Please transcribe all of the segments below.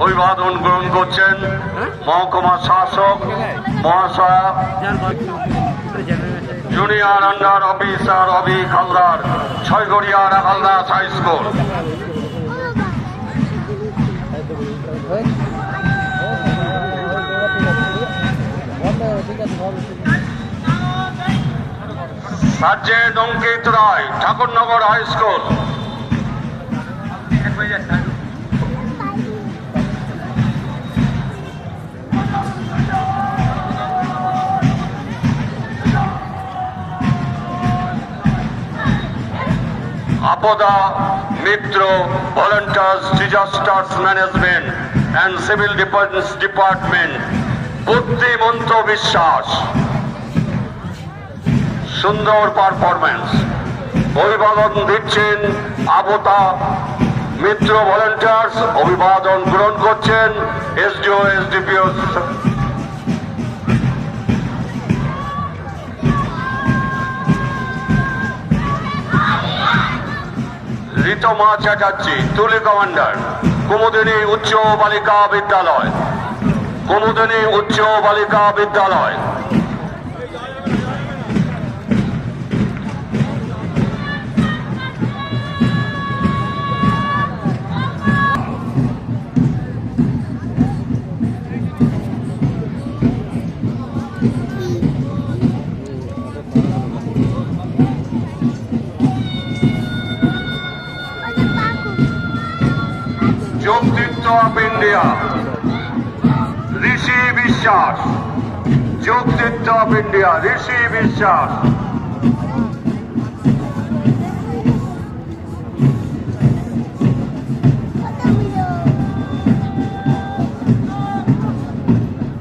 অভিবাদন গ্রহণ করছেন মহকুমা শাসক মহাশয়া junior under officer Abhi Haldar Chhoygoria Haldar high school sergeant Ankit Roy Thakurnagar high school Aapda Mitra volunteers disasters management and civil defence department Buddhimanta Biswas. সুন্দর performance অভিবাদন দিচ্ছেন আবতা। মিত্র volunteers অভিবাদন গ্রহণ করছেন। এসডিও এসডিপিও ঋতমা চ্যাটার্জি তুলি কমান্ডার। কুমুদিনী উচ্চ বালিকা বিদ্যালয়। কুমুদিনী উচ্চ বালিকা বিদ্যালয়। যোগদীপ্ত অফ ইন্ডিয়া ঋষি বিশ্বাস যোগদীপ্ত অফ ইন্ডিয়া ঋষি বিশ্বাস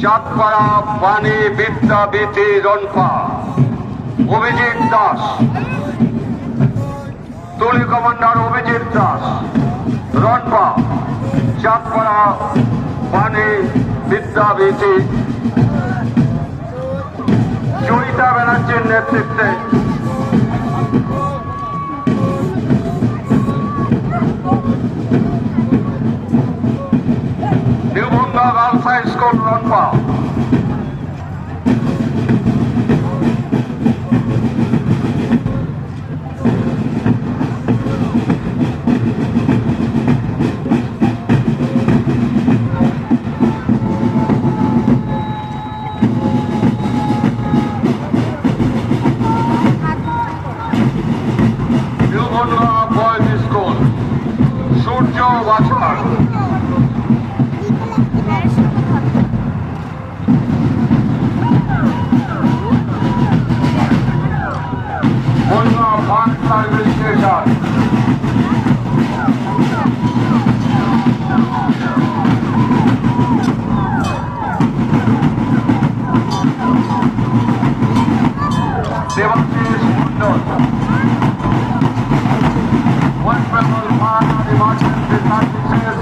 চাঁদপাড়া পানি বিদ্যাবিধি রনপা অভিজিৎ দাস তুলি কমান্ডার অভিজিৎ দাস রনপা চাঁদপাড়া পানি বিদ্যাবিধি জয়িতা ব্যানার্জির নেতৃত্বে। নির্বন্ধা গার্লস হাই স্কুল রনপা One fellow, five, the march, the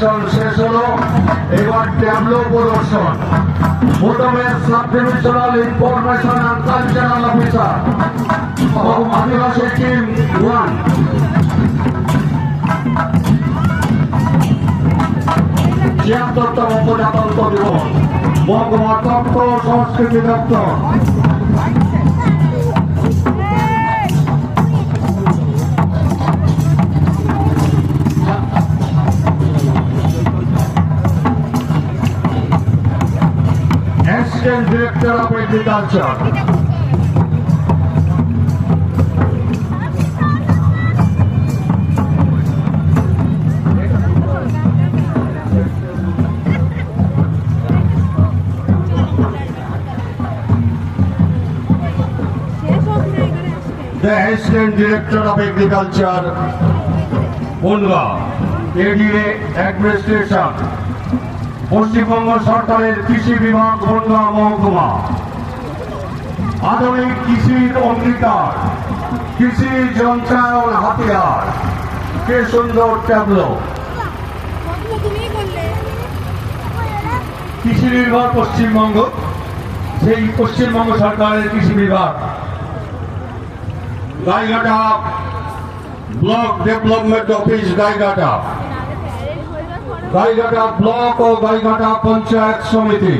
প্রদর্শন শেষ হলো। এবার ট্যাবলো প্রদর্শন। প্রথমে sub divisional information and cultural officer Adivasi team one ছিয়াত্তরতম প্রজাতন্ত্র দিবস। মহকুমা ও সংস্কৃতি দপ্তর। Assistant director of agriculture the assistant director of agriculture. Bangaon ADA administration Paschimbanga সরকারের কৃষি বিভাগ বনগা মহকুমা। আধুনিক কৃষির অঙ্গীকার, কৃষি যন্ত্রায়ন হাতিয়ার। কে সুন্দর ট্যাবলো? কৃষি নির্ভর পশ্চিমবঙ্গ, সেই পশ্চিমবঙ্গ সরকারের কৃষি বিভাগ। Gaighata block development office, Gaighata. Gaighata block ও গাইঘাটা পঞ্চায়েত সমিতি।